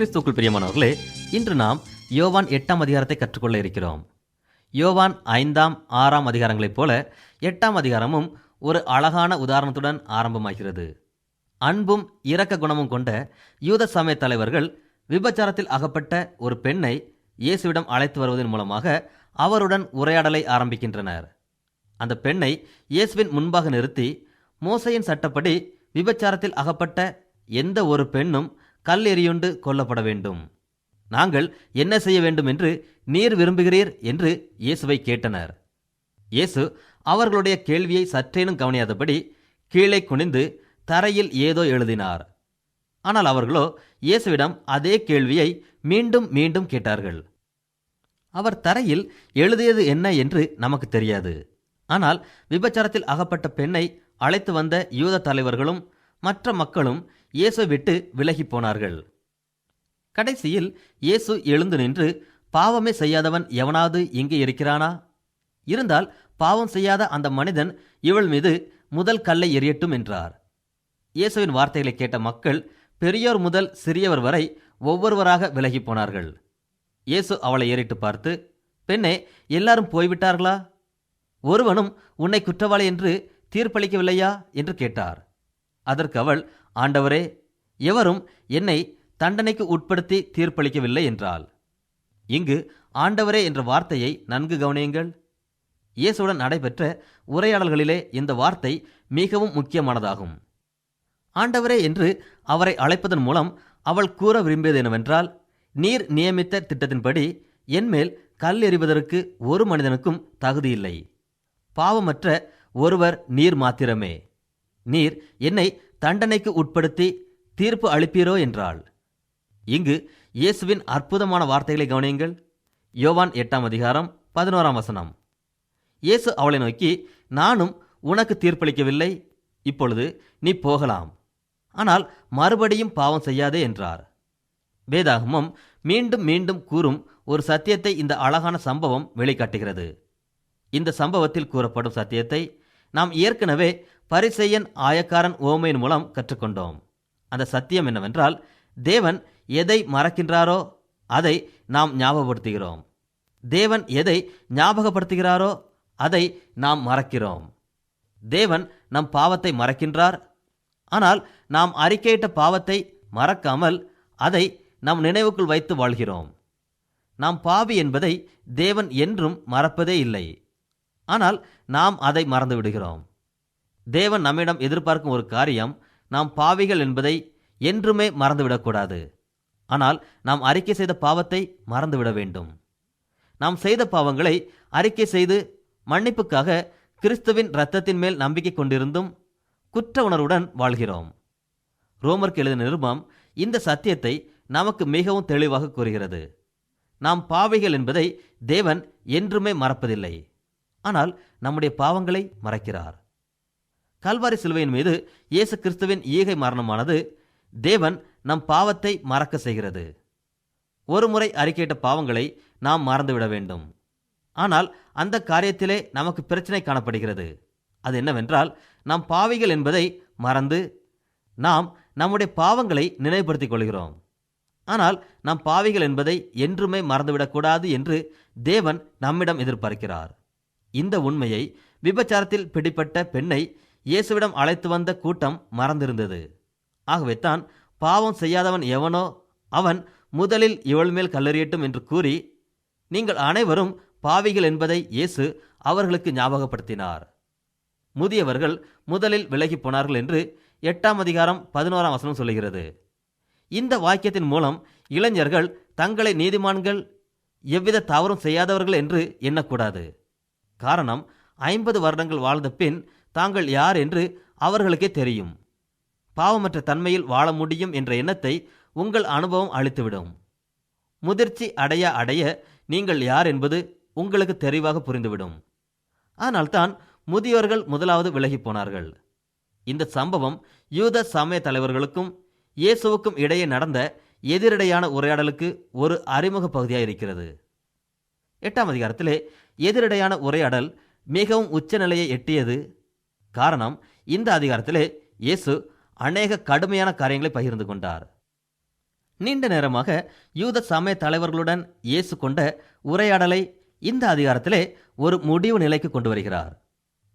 கிறிஸ்துக்குள் பிரியமானவர்களே இன்று நாம் யோவான் எட்டாம் அதிகாரத்தை கற்றுக்கொள்ள இருக்கிறோம். யோவான் ஐந்தாம் ஆறாம் அதிகாரங்களைப் போல எட்டாம் அதிகாரமும் ஒரு அழகான உதாரணத்துடன் ஆரம்பமாகிறது. அன்பும் இரக்க குணமும் கொண்ட யூத சமய தலைவர்கள் விபச்சாரத்தில் அகப்பட்ட ஒரு பெண்ணை இயேசுவிடம் அழைத்து வருவதன் மூலமாக அவருடன் உரையாடலை ஆரம்பிக்கின்றனர். அந்த பெண்ணை இயேசுவின் முன்பாக நிறுத்தி மோசையின் சட்டப்படி விபச்சாரத்தில் அகப்பட்ட எந்த ஒரு பெண்ணும் கல் எறியுண்டு கொல்லப்பட வேண்டும். நாங்கள் என்ன செய்ய வேண்டும் என்று நீர் விரும்புகிறீர் என்று இயேசுவை கேட்டனர். இயேசு அவர்களுடைய கேள்வியை சற்றேனும் கவனியாதபடி கீழே குனிந்து தரையில் ஏதோ எழுதினார். ஆனால் அவர்களோ இயேசுவிடம் அதே கேள்வியை மீண்டும் மீண்டும் கேட்டார்கள். அவர் தரையில் எழுதியது என்ன என்று நமக்கு தெரியாது. ஆனால் விபச்சாரத்தில் அகப்பட்ட பெண்ணை அழைத்து வந்த யூத தலைவர்களும் மற்ற மக்களும் இயேசு விட்டு விலகி போனார்கள். கடைசியில் இயேசு எழுந்து நின்று பாவமே செய்யாதவன் எவனாவது இங்கே இருக்கிறானா? இருந்தால் பாவம் செய்யாத அந்த மனிதன் இவள் மீது முதல் கல்லை எறியட்டும் என்றார். இயேசுவின் வார்த்தைகளை கேட்ட மக்கள் பெரியோர் முதல் சிறியவர் வரை ஒவ்வொருவராக விலகி போனார்கள். இயேசு அவளை ஏறிட்டு பார்த்து பெண்ணே எல்லாரும் போய்விட்டார்களா? ஒருவனும் உன்னை குற்றவாளி என்று தீர்ப்பளிக்கவில்லையா? என்று கேட்டார். அதற்கு அவள் ஆண்டவரே எவரும் என்னை தண்டனைக்கு உட்படுத்தி தீர்ப்பளிக்கவில்லை என்றால்? இங்கு ஆண்டவரே என்ற வார்த்தையை நன்கு கவனியுங்கள். இயேசுடன் நடைபெற்ற உரையாடல்களிலே இந்த வார்த்தை மிகவும் முக்கியமானதாகும். ஆண்டவரே என்று அவரை அழைப்பதன் மூலம் அவள் கூற விரும்பியது என்னவென்றால் நீர் நியமித்த திட்டத்தின்படி என்மேல் கல் எறிவதற்கு ஒரு மனிதனுக்கும் தகுதியில்லை. பாவமற்ற ஒருவர் நீர் மாத்திரமே. நீர் என்னை தண்டனைக்கு உட்படுத்தி தீர்ப்பு அளிப்பீரோ என்றாள். இங்கு இயேசுவின் அற்புதமான வார்த்தைகளை கவனியுங்கள். யோவான் எட்டாம் அதிகாரம் பதினோராம் வசனம். இயேசு அவளை நோக்கி நானும் உனக்கு தீர்ப்பளிக்கவில்லை. இப்பொழுது நீ போகலாம். ஆனால் மறுபடியும் பாவம் செய்யாதே என்றார். வேதாகமம் மீண்டும் மீண்டும் கூறும் ஒரு சத்தியத்தை இந்த அழகான சம்பவம் வெளிக்காட்டுகிறது. இந்த சம்பவத்தில் கூறப்படும் சத்தியத்தை நாம் ஏற்கனவே பரிசெய்யன் ஆயக்காரன் ஓமையின் மூலம் கற்றுக்கொண்டோம். அந்த சத்தியம் என்னவென்றால் தேவன் எதை மறக்கின்றாரோ அதை நாம் ஞாபகப்படுத்துகிறோம். தேவன் எதை ஞாபகப்படுத்துகிறாரோ அதை நாம் மறக்கிறோம். தேவன் நம் பாவத்தை மறக்கின்றார். ஆனால் நாம் அறிக்கையிட்ட பாவத்தை மறக்காமல் அதை நம் நினைவுக்குள் வைத்து வாழ்கிறோம். நாம் பாவி என்பதை தேவன் என்றும் மறப்பதே இல்லை. ஆனால் நாம் அதை மறந்து விடுகிறோம் தேவன் நம்மிடம் எதிர்பார்க்கும் ஒரு காரியம் நாம் பாவிகள் என்பதை என்றுமே மறந்துவிடக்கூடாது. ஆனால் நாம் அறிக்கை செய்த பாவத்தை மறந்துவிட வேண்டும். நாம் செய்த பாவங்களை அறிக்கை செய்து மன்னிப்புக்காக கிறிஸ்துவின் இரத்தத்தின் மேல் நம்பிக்கை கொண்டிருந்தும் குற்ற உணர்வுடன் வாழ்கிறோம். ரோமர்க்கு எழுதின நிருபம் இந்த சத்தியத்தை நமக்கு மிகவும் தெளிவாக கூறுகிறது. நாம் பாவைகள் என்பதை தேவன் என்றுமே மறப்பதில்லை. ஆனால் நம்முடைய பாவங்களை மறைக்கிறார். கல்வாரி சிலுவையின் மீது இயேசு கிறிஸ்துவின் ஈகை மரணமானது தேவன் நம் பாவத்தை மறக்க செய்கிறது. ஒருமுறை அறிக்கையிட்ட பாவங்களை நாம் மறந்துவிட வேண்டும். ஆனால் அந்த காரியத்திலே நமக்கு பிரச்சனை காணப்படுகிறது. அது என்னவென்றால் நாம் பாவிகள் என்பதை மறந்து நாம் நம்முடைய பாவங்களை நினைவுபடுத்திக் கொள்கிறோம். ஆனால் நாம் பாவிகள் என்பதை என்றுமே மறந்துவிடக்கூடாது என்று தேவன் நம்மிடம் எதிர்பார்க்கிறார். இந்த உண்மையை விபச்சாரத்தில் பிடிப்பட்ட பெண்ணை இயேசுவிடம் அழைத்து வந்த கூட்டம் மறந்திருந்தது. ஆகவே தான் பாவம் செய்யாதவன் எவனோ அவன் முதலில் இவள் மேல் கல்லறியட்டும் என்று கூறி நீங்கள் அனைவரும் பாவிகள் என்பதை இயேசு அவர்களுக்கு ஞாபகப்படுத்தினார். முதியவர்கள் முதலில் விலகி போனார்கள் என்று எட்டாம் அதிகாரம் பதினோராம் வசனம் சொல்லுகிறது. இந்த வாக்கியத்தின் மூலம் இளைஞர்கள் தங்களை நீதிமான்கள் எவ்வித தவறும் செய்யாதவர்கள் என்று எண்ணக்கூடாது. காரணம் ஐம்பது வருடங்கள் வாழ்ந்த பின் தாங்கள் யார் என்று அவர்களுக்கே தெரியும். பாவமற்ற தன்மையில் வாழ முடியும் என்ற எண்ணத்தை உங்கள் அனுபவம் அளித்துவிடும். முதிர்ச்சி அடைய அடைய நீங்கள் யார் என்பது உங்களுக்கு தெளிவாக புரிந்துவிடும். ஆனால்தான் முதியோர்கள் முதலாவது விலகிப் போனார்கள். இந்த சம்பவம் யூத சமய தலைவர்களுக்கும் இயேசுவுக்கும் இடையே நடந்த எதிரடையான உரையாடலுக்கு ஒரு அறிமுக பகுதியாக இருக்கிறது. எட்டாம் அதிகாரத்திலே எதிரடையான உரையாடல் மிகவும் உச்சநிலையை எட்டியது. காரணம் இந்த அதிகாரத்திலே இயேசு அநேக கடுமையான காரியங்களை பகிர்ந்து கொண்டார். நீண்ட நேரமாக யூத சமய தலைவர்களுடன் இயேசு கொண்ட உரையாடலை இந்த அதிகாரத்திலே ஒரு முடிவு நிலைக்கு கொண்டு வருகிறார்.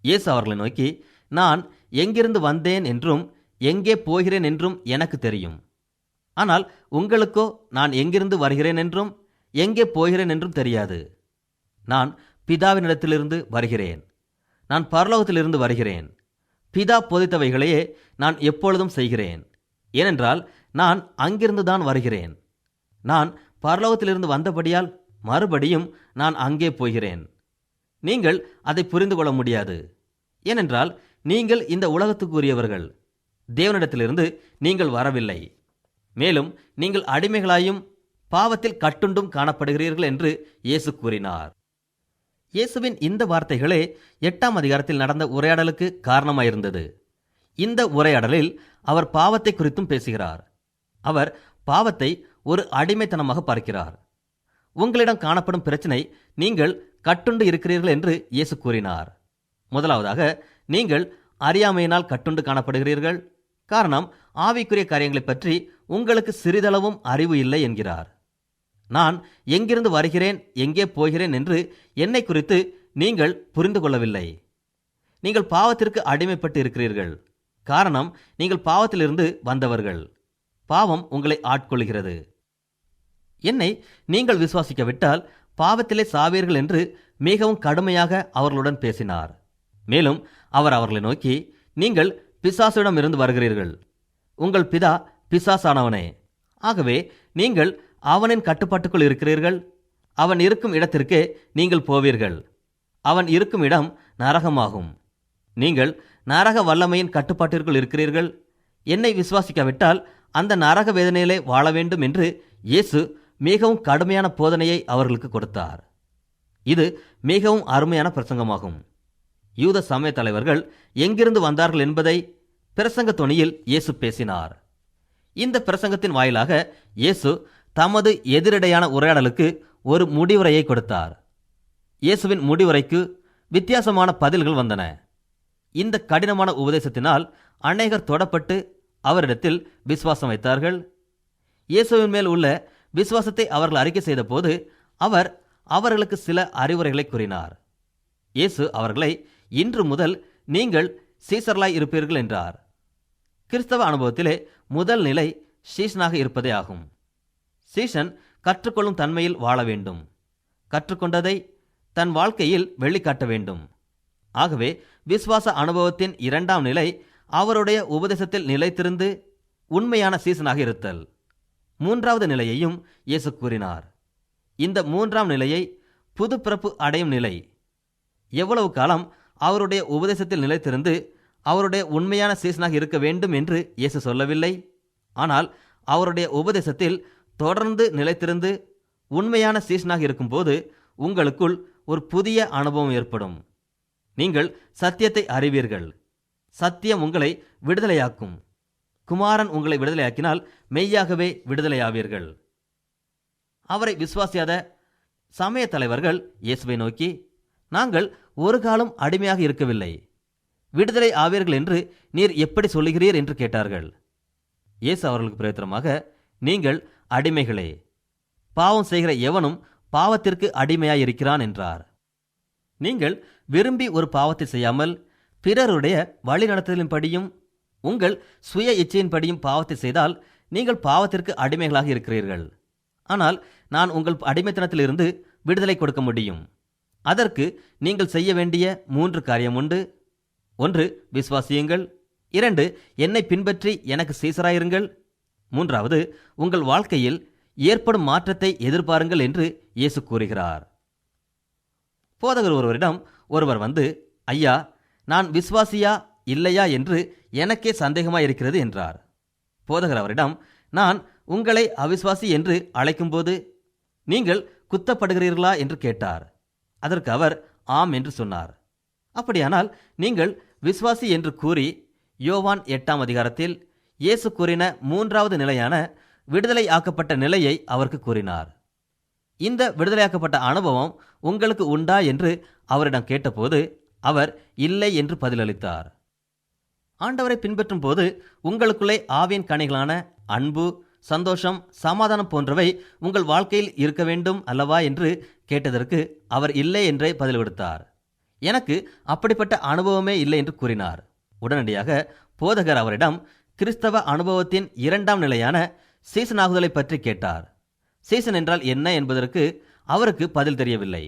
இயேசு அவர்களை நோக்கி நான் எங்கிருந்து வந்தேன் என்றும் எங்கே போகிறேன் என்றும் எனக்கு தெரியும். ஆனால் உங்களுக்கோ நான் எங்கிருந்து வருகிறேன் என்றும் எங்கே போகிறேன் என்றும் தெரியாது. நான் பிதாவினிடத்திலிருந்து வருகிறேன். நான் பரலோகத்திலிருந்து வருகிறேன். பிதா போதித்தவைகளையே நான் எப்பொழுதும் செய்கிறேன். ஏனென்றால் நான் அங்கிருந்து தான் வருகிறேன். நான் பரலோகத்திலிருந்து வந்தபடியால் மறுபடியும் நான் அங்கே போகிறேன். நீங்கள் அதை புரிந்து கொள்ள முடியாது. ஏனென்றால் நீங்கள் இந்த உலகத்துக்குரியவர்கள். தேவனிடத்திலிருந்து நீங்கள் வரவில்லை. மேலும் நீங்கள் அடிமைகளாயும் பாவத்தில் கட்டுண்டும் காணப்படுகிறீர்கள் என்று இயேசு கூறினார். இயேசுவின் இந்த வார்த்தைகளே எட்டாம் அதிகாரத்தில் நடந்த உரையாடலுக்கு காரணமாயிருந்தது. இந்த உரையாடலில் அவர் பாவத்தை குறித்தும் பேசுகிறார். அவர் பாவத்தை ஒரு அடிமைத்தனமாக பார்க்கிறார். உங்களிடம் காணப்படும் பிரச்சனை நீங்கள் கட்டுண்டு இருக்கிறீர்கள் என்று இயேசு கூறினார். முதலாவதாக நீங்கள் அறியாமையினால் கட்டுண்டு காணப்படுகிறீர்கள். காரணம் ஆவிக்குரிய காரியங்களைப் பற்றி உங்களுக்கு சிறிதளவும் அறிவு இல்லை என்கிறார். நான் எங்கிருந்து வருகிறேன் எங்கே போகிறேன் என்று என்னை குறித்து நீங்கள் புரிந்து கொள்ளவில்லை. நீங்கள் பாவத்திற்கு அடிமைப்பட்டு இருக்கிறீர்கள். காரணம் நீங்கள் பாவத்திலிருந்து வந்தவர்கள். பாவம் உங்களை ஆட்கொள்கிறது என்னை நீங்கள் விசுவாசிக்கவிட்டால் பாவத்திலே சாவீர்கள் என்று மிகவும் கடுமையாக அவர்களுடன் பேசினார். மேலும் அவர் அவர்களை நோக்கி நீங்கள் பிசாசுடன் இருந்து வருகிறீர்கள். உங்கள் பிதா பிசாசானவனே. ஆகவே நீங்கள் அவனின் கட்டுப்பாட்டுக்குள் இருக்கிறீர்கள். அவன் இருக்கும் இடத்திற்கே நீங்கள் போவீர்கள். அவன் இருக்கும் இடம் நரகமாகும். நீங்கள் நரக வல்லமையின் கட்டுப்பாட்டிற்குள் இருக்கிறீர்கள். என்னை விசுவாசிக்காவிட்டால் அந்த நரக வேதனையிலே வாழ வேண்டும் என்று இயேசு மிகவும் கடுமையான போதனையை அவர்களுக்கு கொடுத்தார். இது மிகவும் அருமையான பிரசங்கமாகும். யூத சமய தலைவர்கள் எங்கிருந்து வந்தார்கள் என்பதை பிரசங்க தொனியில் இயேசு பேசினார். இந்த பிரசங்கத்தின் வாயிலாக இயேசு தமது எதிரடையான உரையாடலுக்கு ஒரு முடிவுரையை கொடுத்தார். இயேசுவின் முடிவுரைக்கு வித்தியாசமான பதில்கள் வந்தன. இந்த கடினமான உபதேசத்தினால் அநேகர் தொடப்பட்டு அவரிடத்தில் விசுவாசம் வைத்தார்கள். இயேசுவின் மேல் உள்ள விசுவாசத்தை அவர்கள் அறிக்கை செய்தபோது அவர் அவர்களுக்கு சில அறிவுரைகளை கூறினார். இயேசு அவர்களை இன்று முதல் நீங்கள் சீசர்லாய் இருப்பீர்கள் என்றார். கிறிஸ்தவ அனுபவத்திலே முதல் நிலை சீசனாக இருப்பதே ஆகும். சீசன் கற்றுக்கொள்ளும் தன்மையில் வாழ வேண்டும். கற்றுக்கொண்டதை தன் வாழ்க்கையில் வெளிக்காட்ட வேண்டும். ஆகவே விசுவாச அனுபவத்தின் இரண்டாம் நிலை அவருடைய உபதேசத்தில் நிலைத்திருந்து உண்மையான சீசனாக இருத்தல். மூன்றாவது நிலையையும் இயேசு கூறினார். இந்த மூன்றாம் நிலையை புது பிறப்பு அடையும் நிலை. எவ்வளவு காலம் அவருடைய உபதேசத்தில் நிலைத்திருந்து அவருடைய உண்மையான சீசனாக இருக்க வேண்டும் என்று இயேசு சொல்லவில்லை. ஆனால் அவருடைய உபதேசத்தில் தொடர்ந்து நிலைத்திருந்து உண்மையான சீசனாக இருக்கும்போது உங்களுக்குள் ஒரு புதிய அனுபவம் ஏற்படும். நீங்கள் சத்தியத்தை அறிவீர்கள். சத்தியம் உங்களை விடுதலையாக்கும். குமாரன் உங்களை விடுதலையாக்கினால் மெய்யாகவே விடுதலையாவீர்கள். அவரை விசுவாசியாத சமய தலைவர்கள் இயேசுவை நோக்கி நாங்கள் ஒரு காலம் அடிமையாக இருக்கவில்லை. விடுதலை ஆவீர்கள் என்று நீர் எப்படி சொல்லுகிறீர்? என்று கேட்டார்கள். இயேசு அவர்களுக்கு பிரயத்தனமாக நீங்கள் அடிமைகளே பாவம் செய்கிற எவனும் பாவத்திற்கு அடிமையாய் இருக்கிறான் என்றார். நீங்கள் விரும்பி ஒரு பாவத்தை செய்யாமல் பிறருடைய வழிநடத்துதலின்படியும் உங்கள் சுய இச்சையின்படியும் பாவத்தை செய்தால் நீங்கள் பாவத்திற்கு அடிமைகளாக இருக்கிறீர்கள். ஆனால் நான் உங்கள் அடிமைத்தனத்திலிருந்து விடுதலை கொடுக்க முடியும். அதற்கு நீங்கள் செய்ய வேண்டிய மூன்று காரியம் உண்டு. ஒன்று விசுவாசியுங்கள். இரண்டு என்னை பின்பற்றி எனக்கு சீசராயிருங்கள். மூன்றாவது உங்கள் வாழ்க்கையில் ஏற்படும் மாற்றத்தை எதிர்பாருங்கள் என்று இயேசு கூறுகிறார். போதகர் ஒருவரிடம் ஒருவர் வந்து ஐயா நான் விசுவாசியா இல்லையா என்று எனக்கே சந்தேகமாயிருக்கிறது என்றார். போதகர் அவரிடம் நான் உங்களை அவிசுவாசி என்று அழைக்கும்போது நீங்கள் குத்தப்படுகிறீர்களா? என்று கேட்டார். அதற்கு அவர் ஆம் என்று சொன்னார். அப்படியானால் நீங்கள் விசுவாசி என்று கூறி யோவான் எட்டாம் அதிகாரத்தில் இயேசு கூறின மூன்றாவது நிலையான விடுதலை ஆக்கப்பட்ட நிலையை அவருக்கு கூறினார். இந்த விடுதலையாக்கப்பட்ட அனுபவம் உங்களுக்கு உண்டா என்று அவரிடம் கேட்டபோது அவர் இல்லை என்று பதிலளித்தார். ஆண்டவரை பின்பற்றும் போது உங்களுக்குள்ளே ஆவியின் கனிகளான அன்பு சந்தோஷம் சமாதானம் போன்றவை உங்கள் வாழ்க்கையில் இருக்க வேண்டும் அல்லவா என்று கேட்டதற்கு அவர் இல்லை என்றே பதில் கொடுத்தார் எனக்கு அப்படிப்பட்ட அனுபவமே இல்லை என்று கூறினார். உடனடியாக போதகர் அவரிடம் கிறிஸ்தவ அனுபவத்தின் இரண்டாம் நிலையான சீசனாகுதலை பற்றி கேட்டார். சீசன் என்றால் என்ன என்பதற்கு அவருக்கு பதில் தெரியவில்லை.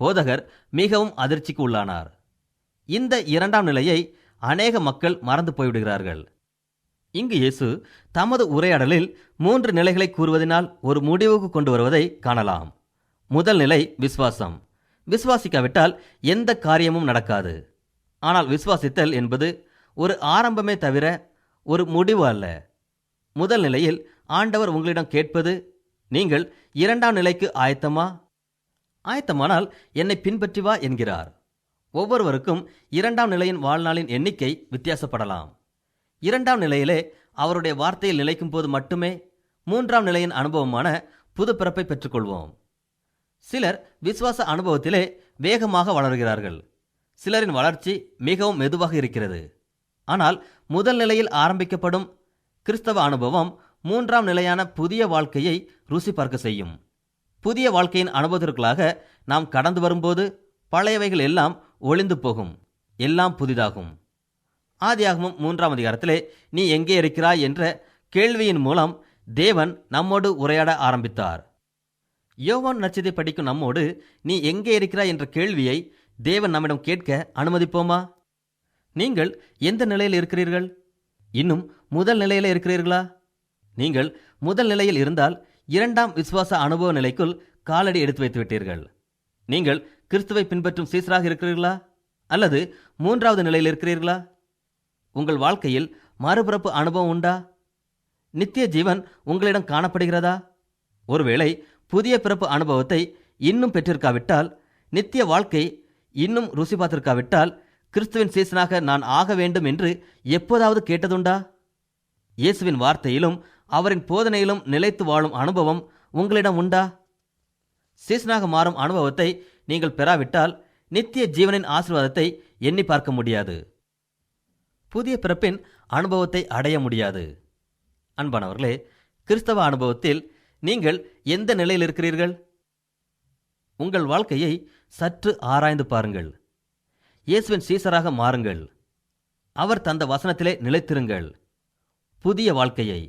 போதகர் மிகவும் அதிர்ச்சிக்கு உள்ளானார். இந்த இரண்டாம் நிலையை அநேக மக்கள் மறந்து போய்விடுகிறார்கள். இங்கு இயேசு தமது உரையாடலில் மூன்று நிலைகளை கூறுவதனால் ஒரு முடிவுக்கு கொண்டு வருவதை காணலாம். முதல் நிலை விசுவாசம். விசுவாசிக்காவிட்டால் எந்த காரியமும் நடக்காது. ஆனால் விசுவாசித்தல் என்பது ஒரு ஆரம்பமே தவிர ஒரு முடிவு அல்ல. முதல் நிலையில் ஆண்டவர் உங்களிடம் கேட்பது நீங்கள் இரண்டாம் நிலைக்கு ஆயத்தமா? ஆயத்தமானால் என்னை பின்பற்றி வா என்கிறார். ஒவ்வொருவருக்கும் இரண்டாம் நிலையின் வாழ்நாளின் எண்ணிக்கை வித்தியாசப்படலாம். இரண்டாம் நிலையிலே அவருடைய வார்த்தையில் நிலைக்கும் போது மட்டுமே மூன்றாம் நிலையின் அனுபவமான புது பிறப்பை பெற்றுக்கொள்வோம். சிலர் விசுவாச அனுபவத்திலே வேகமாக வளர்கிறார்கள். சிலரின் வளர்ச்சி மிகவும் மெதுவாக இருக்கிறது. ஆனால் முதல் நிலையில் ஆரம்பிக்கப்படும் கிறிஸ்தவ அனுபவம் மூன்றாம் நிலையான புதிய வாழ்க்கையை ருசி பார்க்க செய்யும். புதிய வாழ்க்கையின் அனுபவத்திற்குள்ளாக நாம் கடந்து வரும்போது பழையவைகள் எல்லாம் ஒளிந்து போகும் எல்லாம் புதிதாகும். ஆதியாகமும் மூன்றாம் அதிகாரத்திலே நீ எங்கே இருக்கிறாய்? என்ற கேள்வியின் மூலம் தேவன் நம்மோடு உரையாட ஆரம்பித்தார். யோவான் நட்சத்தை படிக்கும் நம்மோடு நீ எங்கே இருக்கிறாய்? என்ற கேள்வியை தேவன் நம்மிடம் கேட்க அனுமதிப்போமா? நீங்கள் எந்த நிலையில் இருக்கிறீர்கள்? இன்னும் முதல் நிலையில் இருக்கிறீர்களா? நீங்கள் முதல் நிலையில் இருந்தால் இரண்டாம் விசுவாச அனுபவ நிலைக்குள் காலடி எடுத்து வைத்து விட்டீர்கள். நீங்கள் கிறிஸ்துவை பின்பற்றும் சீசராக இருக்கிறீர்களா? அல்லது மூன்றாவது நிலையில் இருக்கிறீர்களா? உங்கள் வாழ்க்கையில் மறுபிறப்பு அனுபவம் உண்டா? நித்திய ஜீவன் உங்களிடம் காணப்படுகிறதா? ஒருவேளை புதிய பிறப்பு அனுபவத்தை இன்னும் பெற்றிருக்காவிட்டால் நித்திய வாழ்க்கை இன்னும் ருசி பார்த்திருக்காவிட்டால் கிறிஸ்துவின் சீசனாக நான் ஆக வேண்டும் என்று எப்போதாவது கேட்டதுண்டா? இயேசுவின் வார்த்தையிலும் அவரின் போதனையிலும் நிலைத்து வாழும் அனுபவம் உங்களிடம் உண்டா? சீசனாக மாறும் அனுபவத்தை நீங்கள் பெறாவிட்டால் நித்திய ஜீவனின் ஆசீர்வாதத்தை எண்ணி பார்க்க முடியாது. புதிய பிறப்பின் அனுபவத்தை அடைய முடியாது. அன்பானவர்களே கிறிஸ்தவ அனுபவத்தில் நீங்கள் எந்த நிலையில் இருக்கிறீர்கள்? உங்கள் வாழ்க்கையை சற்று ஆராய்ந்து பாருங்கள். இயேசுவின் சீசராக மாறுங்கள். அவர் தந்த வசனத்திலே நிலைத்திருங்கள். புதிய வாழ்க்கையை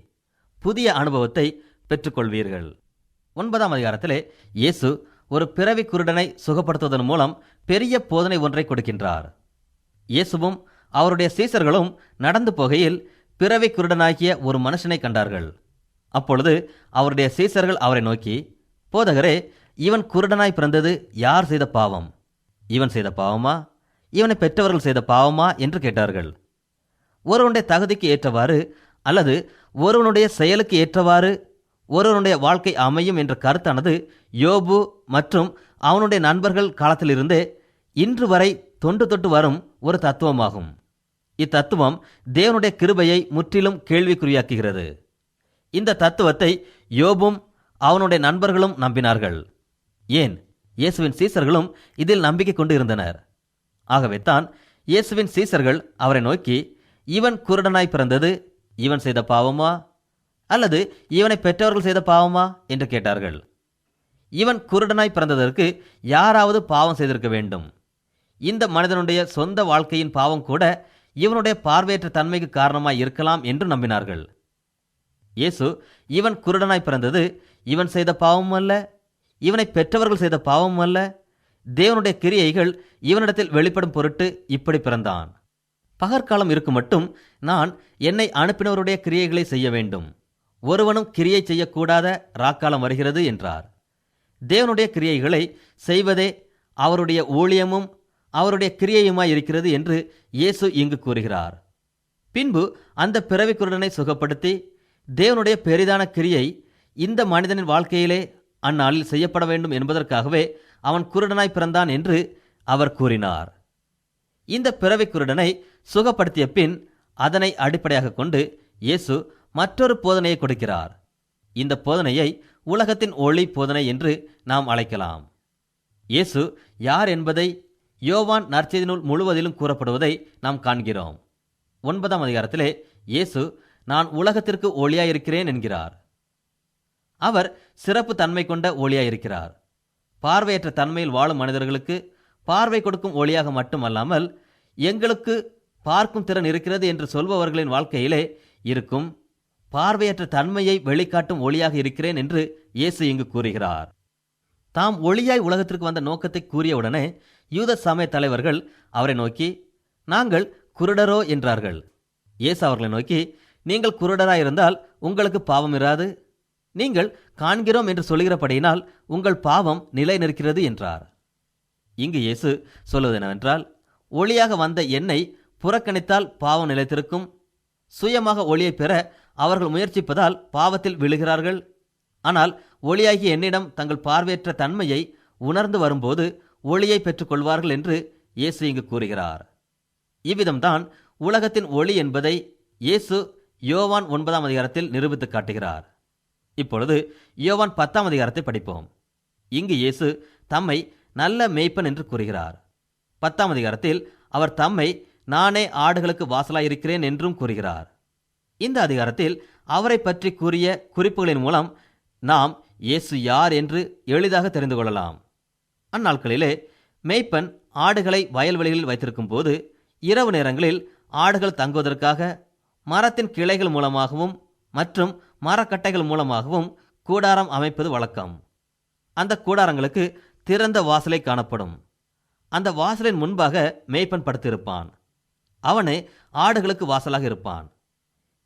புதிய அனுபவத்தை பெற்றுக்கொள்வீர்கள். ஒன்பதாம் அதிகாரத்திலே இயேசு ஒரு பிறவி குருடனை சுகப்படுத்துவதன் மூலம் பெரிய போதனை ஒன்றை கொடுக்கின்றார். இயேசுவும் அவருடைய சீசர்களும் நடந்து போகையில் பிறவி குருடனாகிய ஒரு மனுஷனை கண்டார்கள். அப்பொழுது அவருடைய சீசர்கள் அவரை நோக்கி போதகரே இவன் குருடனாய் பிறந்தது யார் செய்த பாவம்? இவன் செய்த பாவமா? இவனை பெற்றவர்கள் செய்த பாவமா என்று கேட்டார்கள். ஒருவனுடைய தகுதிக்கு ஏற்றவாறு அல்லது ஒருவனுடைய செயலுக்கு ஏற்றவாறு ஒருவனுடைய வாழ்க்கை அமையும் என்ற கருத்தானது யோபு மற்றும் அவனுடைய நண்பர்கள் காலத்திலிருந்தே இன்று வரை தொன்று தொட்டு வரும் ஒரு தத்துவமாகும். இத்தத்துவம் தேவனுடைய கிருபையை முற்றிலும் கேள்விக்குறியாக்குகிறது. இந்த தத்துவத்தை யோபும் அவனுடைய நண்பர்களும் நம்பினார்கள். ஏன்? இயேசுவின் சீசர்களும் இதில் நம்பிக்கை கொண்டு இருந்தனர். ஆகவே தான் இயேசுவின் சீசர்கள் அவரை நோக்கி இவன் குருடனாய் பிறந்தது இவன் செய்த பாவமா? அல்லது இவனை பெற்றவர்கள் செய்த பாவமா? என்று கேட்டார்கள். இவன் குருடனாய் பிறந்ததற்கு யாராவது பாவம் செய்திருக்க வேண்டும். இந்த மனிதனுடைய சொந்த வாழ்க்கையின் பாவம் கூட இவனுடைய பார்வையற்ற தன்மைக்கு காரணமாய் இருக்கலாம் என்று நம்பினார்கள். இயேசு இவன் குருடனாய் பிறந்தது இவன் செய்த பாவமும் அல்ல இவனை பெற்றவர்கள் செய்த பாவமும் அல்ல தேவனுடைய கிரியைகள் இவனிடத்தில் வெளிப்படும் பொருட்டு இப்படி பிறந்தான். பகற்காலம் இருக்கும் மட்டும் நான் என்னை அனுப்பினவருடைய கிரியைகளை செய்ய வேண்டும். ஒருவனும் கிரியை செய்யக்கூடாத ராக்காலம் வருகிறது என்றார். தேவனுடைய கிரியைகளை செய்வதே அவருடைய ஊழியமும் அவருடைய கிரியையுமாய் இருக்கிறது என்று இயேசு இங்கு கூறுகிறார். பின்பு அந்த பிறவி குருடனை சுகப்படுத்தி தேவனுடைய பெரிதான கிரியை இந்த மனிதனின் வாழ்க்கையிலே அந்நாளில் செய்யப்பட வேண்டும் என்பதற்காகவே அவன் குருடனாய் பிறந்தான் என்று அவர் கூறினார். இந்த பிறவி குருடனை சுகப்படுத்திய பின் அதனை அடிப்படையாக கொண்டு இயேசு மற்றொரு போதனையை கொடுக்கிறார். இந்த போதனையை உலகத்தின் ஒளி போதனை என்று நாம் அழைக்கலாம். இயேசு யார் என்பதை யோவான் நற்செய்தி நூல் முழுவதிலும் கூறப்படுவதை நாம் காண்கிறோம். ஒன்பதாம் அதிகாரத்திலே இயேசு நான் உலகத்திற்கு ஒளியாயிருக்கிறேன் என்கிறார். அவர் சிறப்பு தன்மை கொண்ட ஒளியாயிருக்கிறார். பார்வையற்ற தன்மையில் வாழும் மனிதர்களுக்கு பார்வை கொடுக்கும் ஒளியாக மட்டுமல்லாமல் எங்களுக்கு பார்க்கும் திறன் இருக்கிறது என்று சொல்பவர்களின் வாழ்க்கையிலே இருக்கும் பார்வையற்ற தன்மையை வெளிக்காட்டும் ஒளியாக இருக்கிறேன் என்று இயேசு இங்கு கூறுகிறார். தாம் ஒளியாய் உலகத்திற்கு வந்த நோக்கத்தை கூறியவுடனே யூத சமய தலைவர்கள் அவரை நோக்கி நாங்கள் குருடரோ? என்றார்கள். இயேசு அவர்களை நோக்கி நீங்கள் குருடராயிருந்தால் உங்களுக்கு பாவம் இராது. நீங்கள் காண்கிறோம் என்று சொல்கிறபடியினால் உங்கள் பாவம் நிலை நிற்கிறது என்றார். இங்கு இயேசு சொல்வது என்னவென்றால் ஒளியாக வந்த என்னை புறக்கணித்தால் பாவம் நிலைத்திருக்கும். சுயமாக ஒளியை பெற அவர்கள் முயற்சிப்பதால் பாவத்தில் விழுகிறார்கள். ஆனால் ஒளியாகிய என்னிடம் தங்கள் பார்வையற்ற தன்மையை உணர்ந்து வரும்போது ஒளியை பெற்றுக்கொள்வார்கள் என்று இயேசு இங்கு கூறுகிறார். இவ்விதம்தான் உலகத்தின் ஒளி என்பதை இயேசு யோவான் ஒன்பதாம் அதிகாரத்தில் நிரூபித்து காட்டுகிறார். இப்பொழுது யோவான் பத்தாம் அதிகாரத்தை படிப்போம். இங்கு இயேசு தம்மை நல்ல மேய்ப்பன் என்று கூறுகிறார். பத்தாம் அதிகாரத்தில் அவர் தம்மை நானே ஆடுகளுக்கு வாசலாயிருக்கிறேன் என்றும் கூறுகிறார். இந்த அதிகாரத்தில் அவரை பற்றி கூறிய குறிப்புகளின் மூலம் நாம் இயேசு யார் என்று எளிதாக தெரிந்து கொள்ளலாம். அந்நாட்களிலே மேய்ப்பன் ஆடுகளை வயல்வெளிகளில் வைத்திருக்கும் போது இரவு நேரங்களில் ஆடுகள் தங்குவதற்காக மரத்தின் கிளைகள் மூலமாகவும் மற்றும் மரக்கட்டைகள் மூலமாகவும் கூடாரம் அமைப்பது வழக்கம். அந்த கூடாரங்களுக்கு திறந்த வாசலை காணப்படும். அந்த வாசலின் முன்பாக மேய்ப்பன் படுத்திருப்பான். அவனே ஆடுகளுக்கு வாசலாக இருப்பான்.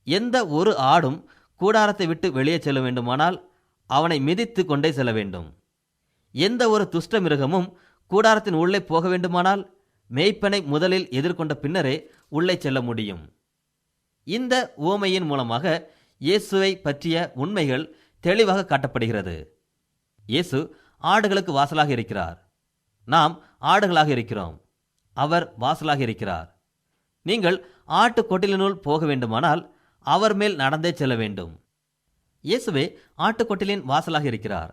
எந்த ஒரு ஆடும் கூடாரத்தை விட்டு வெளியே செல்ல வேண்டுமானால் அவனை மிதித்து கொண்டே செல்ல வேண்டும். எந்த ஒரு துஷ்ட மிருகமும் கூடாரத்தின் உள்ளே போக வேண்டுமானால் மேய்ப்பனை முதலில் எதிர்கொண்ட பின்னரே உள்ளே செல்ல முடியும். இந்த ஓமையின் மூலமாக இயேசுவை பற்றிய உண்மைகள் தெளிவாக காட்டப்படுகிறது. இயேசு ஆடுகளுக்கு வாசலாக இருக்கிறார். நாம் ஆடுகளாக இருக்கிறோம். அவர் வாசலாக இருக்கிறார். நீங்கள் ஆட்டு கொட்டிலினுள் போக வேண்டுமானால் அவர் மேல் நடந்தே செல்ல வேண்டும். இயேசுவே ஆட்டுக்கொட்டிலின் வாசலாக இருக்கிறார்.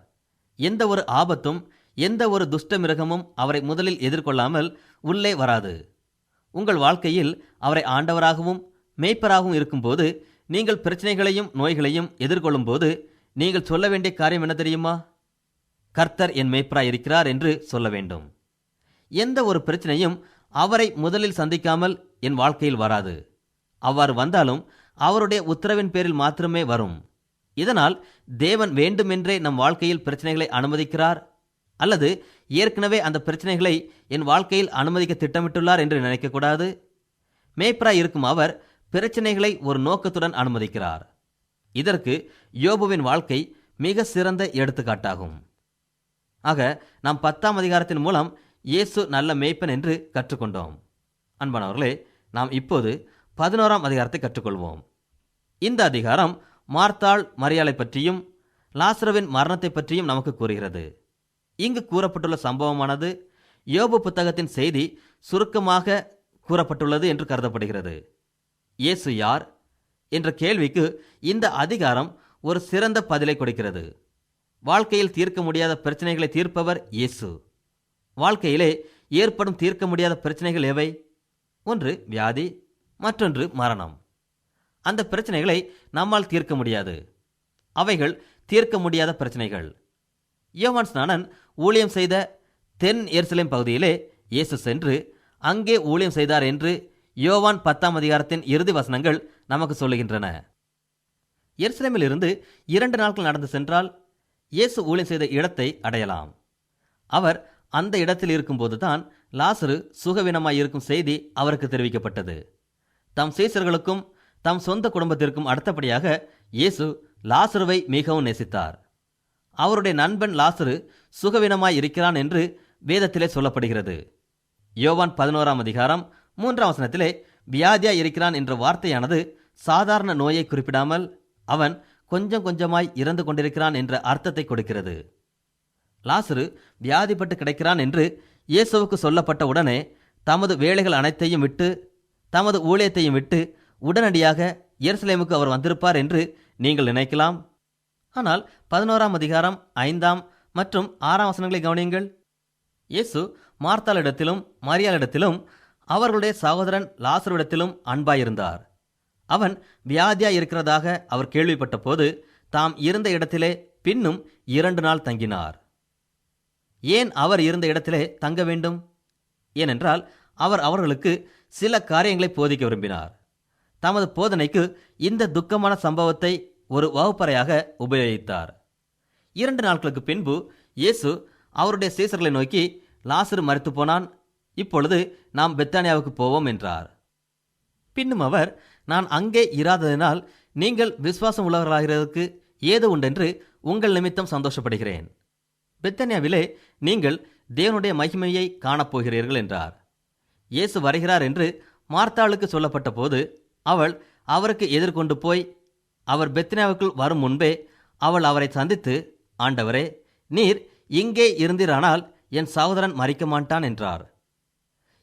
எந்த ஒரு ஆபத்தும் எந்த ஒரு துஷ்ட மிருகமும் அவரை முதலில் எதிர்கொள்ளாமல் உள்ளே வராது. உங்கள் வாழ்க்கையில் அவரை ஆண்டவராகவும் மேய்ப்பராகவும் இருக்கும்போது நீங்கள் பிரச்சனைகளையும் நோய்களையும் எதிர்கொள்ளும்போது நீங்கள் சொல்ல வேண்டிய காரியம் என்ன தெரியுமா? கர்த்தர் என் மேய்ப்பராய் இருக்கிறார் என்று சொல்ல வேண்டும். எந்த ஒரு பிரச்சனையும் அவரை முதலில் சந்திக்காமல் என் வாழ்க்கையில் வராது. அவ்வாறு வந்தாலும் அவருடைய உத்தரவின் பேரில் மாத்திரமே வரும். இதனால் தேவன் வேண்டுமென்றே நம் வாழ்க்கையில் பிரச்சனைகளை அனுமதிக்கிறார்? அல்லது ஏற்கனவே அந்த பிரச்சனைகளை என் வாழ்க்கையில் அனுமதிக்க திட்டமிட்டுள்ளார் என்று நினைக்கக்கூடாது மேய்ப்பராய் இருக்கும் அவர் பிரச்சனைகளை ஒரு நோக்கத்துடன் அனுமதிக்கிறார். இதற்கு யோபுவின் வாழ்க்கை மிக சிறந்த எடுத்துக்காட்டாகும். ஆக நாம் பத்தாம் அதிகாரத்தின் மூலம் இயேசு நல்ல மேய்ப்பன் என்று கற்றுக்கொண்டோம். அன்பானவர்களே நாம் இப்போது பதினோராம் அதிகாரத்தை கற்றுக்கொள்வோம். இந்த அதிகாரம் மார்த்தாள் மரியாளை பற்றியும் லாசரவின் மரணத்தை பற்றியும் நமக்கு கூறுகிறது. இங்கு கூறப்பட்டுள்ள சம்பவமானது யோபு புத்தகத்தின் செய்தி சுருக்கமாக கூறப்பட்டுள்ளது என்று கருதப்படுகிறது. இயேசு யார்? என்ற கேள்விக்கு இந்த அதிகாரம் ஒரு சிறந்த பதிலை கொடுக்கிறது. வாழ்க்கையில் தீர்க்க முடியாத பிரச்சனைகளை தீர்ப்பவர் இயேசு. வாழ்க்கையிலே ஏற்படும் தீர்க்க முடியாத பிரச்சனைகள் எவை? ஒன்று வியாதி மற்றொன்று மரணம். அந்த பிரச்சனைகளை நம்மால் தீர்க்க முடியாது. அவைகள் தீர்க்க முடியாத பிரச்சனைகள். யோவான் ஸ்நானன் ஊழியம் செய்த தென் எருசலேம் பகுதியிலே இயேசு சென்று அங்கே ஊழியம் செய்தார் என்று யோவான் பத்தாம் அதிகாரத்தின் இறுதி வசனங்கள் நமக்கு சொல்லுகின்றன. எருசலேமில் இருந்து இரண்டு நாட்கள் நடந்து சென்றால் இயேசு ஊழியம் செய்த இடத்தை அடையலாம். அவர் அந்த இடத்தில் இருக்கும்போதுதான் லாசரு சுகவீனமாய் இருக்கும் செய்தி அவருக்கு தெரிவிக்கப்பட்டது. தம் சீசர்களுக்கும் தம் சொந்த குடும்பத்திற்கும் அடுத்தபடியாக இயேசு லாசருவை மிகவும் நேசித்தார். அவருடைய நண்பன் லாசரு சுகவீனமாய் இருக்கிறான் என்று வேதத்திலே சொல்லப்படுகிறது. யோவான் பதினோராம் அதிகாரம் மூன்றாம் வசனத்திலே வியாதியா இருக்கிறான் என்ற வார்த்தையானது சாதாரண நோயை குறிப்பிடாமல் அவன் கொஞ்சம் கொஞ்சமாய் இறந்து கொண்டிருக்கிறான் என்ற அர்த்தத்தை கொடுக்கிறது. லாசரு வியாதிப்பட்டு கிடைக்கிறான் என்று இயேசுவுக்கு சொல்லப்பட்ட உடனே தமது வேலைகள் அனைத்தையும் விட்டு தமது ஊழியத்தையும் விட்டு உடனடியாக எருசலேமுக்கு அவர் வந்திருப்பார் என்று நீங்கள் நினைக்கலாம். ஆனால் பதினோராம் அதிகாரம் ஐந்தாம் மற்றும் ஆறாம் வசனங்களை கவனியுங்கள். இயேசு மார்த்தாளிடத்திலும் மரியாளிடத்திலும் அவர்களுடைய சகோதரன் லாசருவிடத்திலும் அன்பாயிருந்தார். அவன் வியாதியா இருக்கிறதாக அவர் கேள்விப்பட்ட போது தாம் இருந்த இடத்திலே பின்னும் இரண்டு நாள் தங்கினார். ஏன் அவர் இருந்த இடத்திலே தங்க வேண்டும்? ஏனென்றால் அவர் அவர்களுக்கு சில காரியங்களை போதிக்க விரும்பினார். தமது போதனைக்கு இந்த துக்கமான சம்பவத்தை ஒரு வகுப்பறையாக உபயோகித்தார். இரண்டு நாட்களுக்கு பின்பு இயேசு அவருடைய சீசர்களை நோக்கி லாசரு மறுத்து போனான் இப்பொழுது நாம் பெத்தானியாவுக்கு போவோம் என்றார். பின்னும் அவர் நான் அங்கே இராததினால் நீங்கள் விசுவாசம் உள்ளவர்களாகிறதுக்கு ஏது உண்டென்று உங்கள் நிமித்தம் சந்தோஷப்படுகிறேன். பெத்தனியாவிலே நீங்கள் தேவனுடைய மகிமையை காணப்போகிறீர்கள் என்றார். இயேசு வருகிறார் என்று மார்த்தாளுக்கு சொல்லப்பட்ட போது அவள் அவருக்கு எதிர்கொண்டு போய் அவர் பெத்தனியாவுக்குள் வரும் முன்பே அவள் அவரை சந்தித்து ஆண்டவரே நீர் இங்கே இருந்தீரானால் என் சகோதரன் மறிக்க மாட்டான் என்றார்.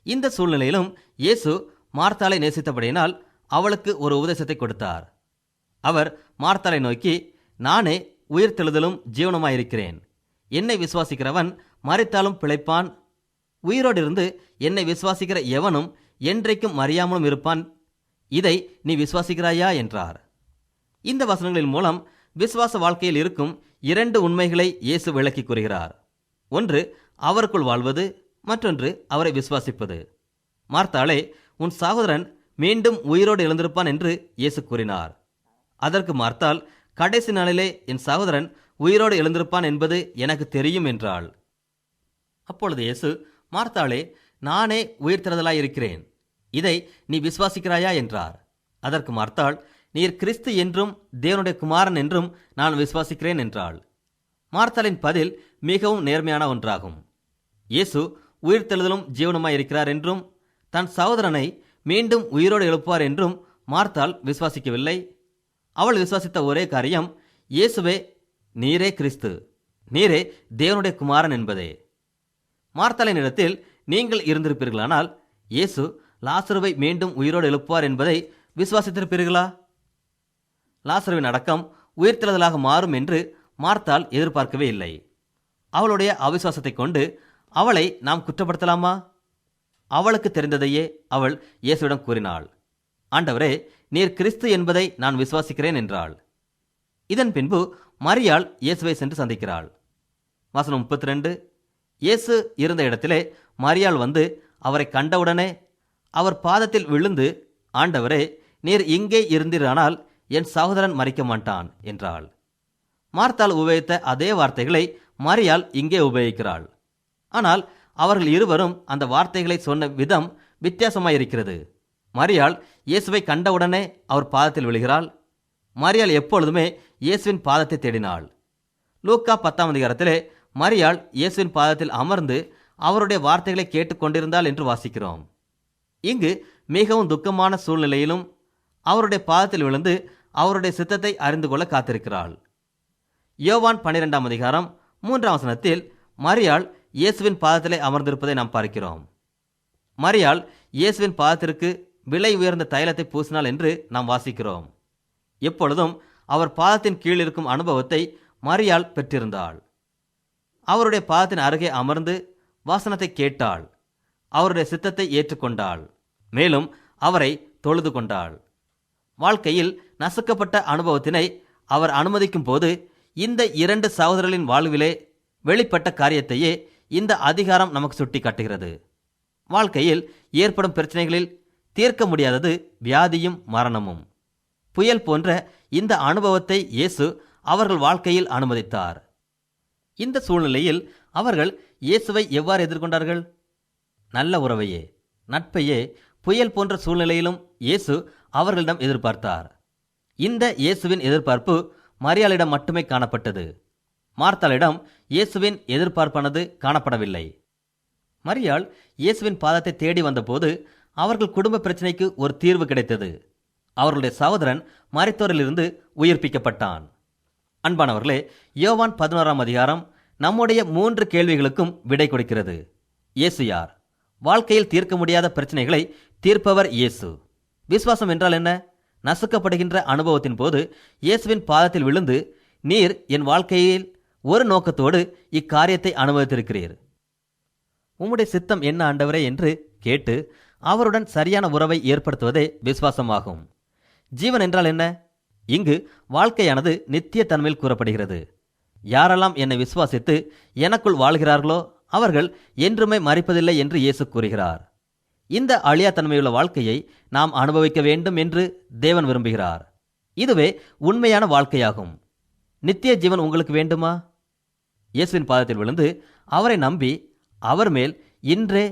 இந்த சூழ்நிலையிலும் இயேசு மார்த்தாலை நேசித்தபடியினால் அவளுக்கு ஒரு உபதேசத்தை கொடுத்தார். அவர் மார்த்தாலை நோக்கி நானே உயிர்த்தெழுதலும் ஜீவனமாயிருக்கிறேன். என்னை விசுவாசிக்கிறவன் மறைத்தாலும் பிழைப்பான். உயிரோடு இருந்து என்னை விசுவாசிக்கிற எவனும் என்றைக்கும் மறியாமலும் இருப்பான். இதை நீ விசுவாசிக்கிறாயா? என்றார். இந்த வசனங்களின் மூலம் விசுவாச வாழ்க்கையில் இருக்கும் இரண்டு உண்மைகளை இயேசு விளக்கி கூறுகிறார். ஒன்று அவருக்குள் வாழ்வது. மற்றொன்று அவரை விசுவாசிப்பது. மார்த்தாளே உன் சகோதரன் மீண்டும் உயிரோடு எழுந்திருப்பான் என்று இயேசு கூறினார். அதற்கு மார்த்தால் கடைசி நாளிலே என் சகோதரன் உயிரோடு எழுந்திருப்பான் என்பது எனக்கு தெரியும் என்றாள். அப்பொழுது இயேசு மார்த்தாளே நானே உயிர் இருக்கிறேன் இதை நீ விசுவாசிக்கிறாயா என்றார். அதற்கு மார்த்தாள் நீர் கிறிஸ்து என்றும் தேவனுடைய குமாரன் என்றும் நான் விசுவாசிக்கிறேன் என்றாள். மார்த்தாளின் பதில் மிகவும் நேர்மையான ஒன்றாகும். இயேசு உயிர்த்தெழுதலும் ஜீவனுமாய் இருக்கிறார் என்றும் தன் சகோதரனை மீண்டும் உயிரோடு எழுப்புவார் என்றும் மார்த்தாள் விசுவாசிக்கவில்லை. அவள் விசுவாசித்த ஒரே காரியம் இயேசுவே நீரே கிறிஸ்து நீரே தேவனுடைய குமாரன் என்பதே. மார்த்தாளின் இடத்தில் நீங்கள் இருந்திருப்பீர்களானால் இயேசு லாசருவை மீண்டும் உயிரோடு எழுப்புவார் என்பதை விசுவாசித்திருப்பீர்களா? லாசருவின் அடக்கம் உயிர்த்தெழுதலாக மாறும் என்று மார்த்தாள் எதிர்பார்க்கவே இல்லை. அவளுடைய அவிசுவாசத்தை கொண்டு அவளை நாம் குற்றப்படுத்தலாமா? அவளுக்கு தெரிந்ததையே அவள் இயேசுவிடம் கூறினாள். ஆண்டவரே நீர் கிறிஸ்து என்பதை நான் விசுவாசிக்கிறேன் என்றாள். இதன் பின்பு மரியாள் இயேசுவை சென்று சந்திக்கிறாள். வசனம் முப்பத்தி ரெண்டு இயேசு இருந்த இடத்திலே மரியாள் வந்து அவரை கண்டவுடனே அவர் பாதத்தில் விழுந்து ஆண்டவரே நீர் இங்கே இருந்தீரானால் என் சகோதரன் மறிக்க மாட்டான் என்றாள். மார்த்தாள் உபயோகித்த அதே வார்த்தைகளை மரியாள் இங்கே உபயோகிக்கிறாள். ஆனால் அவர்கள் இருவரும் அந்த வார்த்தைகளை சொன்ன விதம் வித்தியாசமாயிருக்கிறது. மரியாள் இயேசுவை கண்டவுடனே அவர் பாதத்தில் விழுகிறாள். மரியாள் எப்பொழுதுமே இயேசுவின் பாதத்தை தேடினாள். லூக்கா பத்தாம் அதிகாரத்திலே மரியாள் இயேசுவின் பாதத்தில் அமர்ந்து அவருடைய வார்த்தைகளை கேட்டுக்கொண்டிருந்தாள் என்று வாசிக்கிறோம். இங்கு மிகவும் துக்கமான சூழ்நிலையிலும் அவருடைய பாதத்தில் விழுந்து அவருடைய சித்தத்தை அறிந்து கொள்ள காத்திருக்கிறாள். யோவான் பன்னிரெண்டாம் அதிகாரம் மூன்றாம் வசனத்தில் மரியாள் இயேசுவின் பாதத்திலே அமர்ந்திருப்பதை நாம் பார்க்கிறோம். மரியாள் இயேசுவின் பாதத்திற்கு விலை உயர்ந்த தைலத்தை பூசினாள் என்று நாம் வாசிக்கிறோம். எப்பொழுதும் அவர் பாதத்தின் கீழ் இருக்கும் அனுபவத்தை மரியாள் பெற்றிருந்தாள். அவருடைய பாதத்தின் அருகே அமர்ந்து வாசனத்தை கேட்டாள். அவருடைய சித்தத்தை ஏற்றுக்கொண்டாள். மேலும் அவரை தொழுது கொண்டாள். வாழ்க்கையில் நசுக்கப்பட்ட அனுபவத்தினை அவர் அனுமதிக்கும் போது இந்த இரண்டு சகோதரர்களின் வாழ்விலே வெளிப்பட்ட காரியத்தையே இந்த அதிகாரம் நமக்கு சுட்டி காட்டுகிறது வாழ்க்கையில் ஏற்படும் பிரச்சனைகளில் தீர்க்க முடியாதது வியாதியும் மரணமும். புயல் போன்ற இந்த அனுபவத்தை இயேசு அவர்கள் வாழ்க்கையில் அனுமதித்தார். இந்த சூழ்நிலையில் அவர்கள் இயேசுவை எவ்வாறு எதிர்கொண்டார்கள்? நல்ல உறவையே நட்பையே புயல் போன்ற சூழ்நிலையிலும் இயேசு அவர்களிடம் எதிர்பார்த்தார். இந்த இயேசுவின் எதிர்பார்ப்பு மரியாளிடம் மட்டுமே காணப்பட்டது. மார்த்தாளிடம் இயேசுவின் எதிர்பார்ப்பானது காணப்படவில்லை. மரியாள் இயேசுவின் பாதத்தை தேடி வந்தபோது அவர்கள் குடும்ப பிரச்சனைக்கு ஒரு தீர்வு கிடைத்தது. அவர்களுடைய சகோதரன் மறைத்தோரிலிருந்து உயிர்ப்பிக்கப்பட்டான். அன்பானவர்களே யோவான் பதினோராம் அதிகாரம் நம்முடைய மூன்று கேள்விகளுக்கும் விடை கொடுக்கிறது. இயேசு யார்? வாழ்க்கையில் தீர்க்க முடியாத பிரச்சனைகளை தீர்ப்பவர் இயேசு. விசுவாசம் என்றால் என்ன? நசுக்கப்படுகின்ற அனுபவத்தின் போது இயேசுவின் பாதத்தில் விழுந்து நீர் என் வாழ்க்கையில் ஒரு நோக்கத்தோடு இக்காரியத்தை அனுபவித்திருக்கிறீர். உம்முடைய சித்தம் என்ன ஆண்டவரே என்று கேட்டு அவருடன் சரியான உறவை ஏற்படுத்துவதே விசுவாசமாகும். ஜீவன் என்றால் என்ன? இங்கு வாழ்க்கையானது நித்திய தன்மையில் கூறப்படுகிறது. யாரெல்லாம் என்னை விசுவாசித்து எனக்குள் வாழ்கிறார்களோ அவர்கள் என்றுமே மறிப்பதில்லை என்று இயேசு கூறுகிறார். இந்த அழியா தன்மையுள்ள வாழ்க்கையை நாம் அனுபவிக்க வேண்டும் என்று தேவன் விரும்புகிறார். இதுவே உண்மையான வாழ்க்கையாகும். நித்திய ஜீவன் உங்களுக்கு வேண்டுமா? இயேசுவின் பாதத்தில் விழுந்து அவரை நம்பி அவர் மேல் இன்றே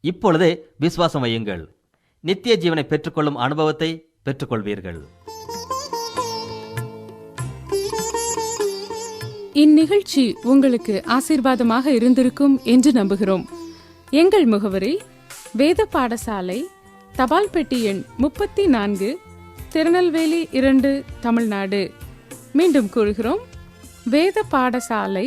இப்பொழுதே விசுவாசம் வையுங்கள். நித்திய ஜீவனை பெற்றுக்கொள்ளும் அனுபவத்தை பெற்றுக்கொள்வீர்கள். இந்நிகழ்ச்சி உங்களுக்கு ஆசீர்வாதமாக இருந்திருக்கும் என்று நம்புகிறோம். எங்கள் முகவரி வேத பாடசாலை தபால் பெட்டி எண் முப்பத்தி நான்கு திருநெல்வேலி இரண்டு தமிழ்நாடு. மீண்டும் கூறுகிறோம் வேத பாடசாலை